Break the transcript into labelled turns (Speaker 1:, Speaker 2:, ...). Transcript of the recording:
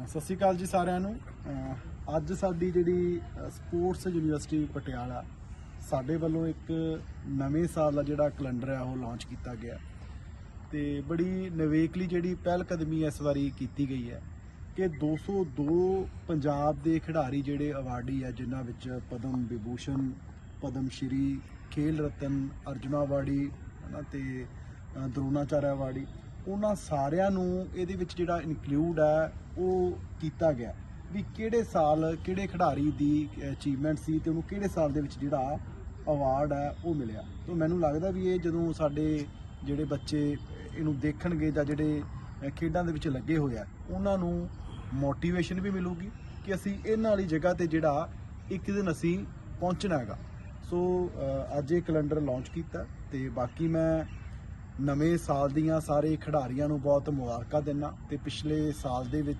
Speaker 1: ਸਤਿ ਸ਼੍ਰੀ ਅਕਾਲ ਜੀ ਸਾਰਿਆਂ ਨੂੰ। ਅੱਜ ਸਾਡੀ ਜਿਹੜੀ ਸਪੋਰਟਸ ਯੂਨੀਵਰਸਿਟੀ ਪਟਿਆਲਾ ਸਾਡੇ ਵੱਲੋਂ ਇੱਕ ਨਵੇਂ ਸਾਲ ਦਾ ਜਿਹੜਾ ਕੈਲੰਡਰ ਹੈ ਉਹ ਲਾਂਚ ਕੀਤਾ ਗਿਆ। ਤੇ ਬੜੀ ਨਵੇਕਲੀ ਜਿਹੜੀ ਪਹਿਲ ਕਦਮੀ ਇਸ ਵਾਰੀ ਕੀਤੀ ਗਈ ਹੈ ਕਿ 202 ਪੰਜਾਬ ਦੇ ਖਿਡਾਰੀ ਜਿਹੜੇ ਅਵਾਰਡੀ ਆ ਜਿਨ੍ਹਾਂ ਵਿੱਚ ਪਦਮ ਵਿਭੂਸ਼ਣ ਪਦਮ ਸ਼੍ਰੀ ਖੇਲ ਰਤਨ ਅਰਜੁਨਾ ਅਵਾਰਡੀ ਹਨਾ ਤੇ ਅ, ਦਰੋਣਾਚਾਰਿਆ ਅਵਾਰਡੀ ਉਹਨਾਂ ਸਾਰਿਆਂ ਨੂੰ ਇਹਦੇ ਵਿੱਚ ਜਿਹੜਾ ਇਨਕਲੂਡ ਹੈ, ਉਹ ਕੀਤਾ ਗਿਆ। ਵੀ ਕਿਹੜੇ ਸਾਲ ਕਿਹੜੇ ਖਿਡਾਰੀ ਦੀ ਅਚੀਵਮੈਂਟ ਸੀ ਤੇ ਉਹਨੂੰ ਕਿਹੜੇ ਸਾਲ ਦੇ ਵਿੱਚ ਜਿਹੜਾ ਅਵਾਰਡ ਹੈ, ਉਹ ਮਿਲਿਆ। ਤਾਂ ਮੈਨੂੰ ਲੱਗਦਾ ਵੀ ਇਹ ਜਦੋਂ ਸਾਡੇ ਜਿਹੜੇ ਬੱਚੇ ਇਹਨੂੰ ਦੇਖਣਗੇ ਜਾਂ ਜਿਹੜੇ ਖੇਡਾਂ ਦੇ ਵਿੱਚ ਲੱਗੇ ਹੋਏ ਆ, ਉਹਨਾਂ ਨੂੰ ਮੋਟੀਵੇਸ਼ਨ ਵੀ ਮਿਲੂਗੀ ਕਿ ਅਸੀਂ ਇਹਨਾਂ ਵਾਲੀ ਜਗ੍ਹਾ ਤੇ ਜਿਹੜਾ ਇੱਕ ਦਿਨ ਅਸੀਂ ਪਹੁੰਚਣਾ ਹੈਗਾ। ਸੋ ਅੱਜ ਇਹ ਕੈਲੰਡਰ ਲਾਂਚ ਕੀਤਾ ਤੇ ਬਾਕੀ ਮੈਂ ਨਵੇਂ ਸਾਲ ਦੀਆਂ ਸਾਰੇ ਖਿਡਾਰੀਆਂ ਨੂੰ ਬਹੁਤ ਮੁਬਾਰਕਾਂ ਦਿੰਦਾ ਤੇ ਪਿਛਲੇ ਸਾਲ ਦੇ ਵਿੱਚ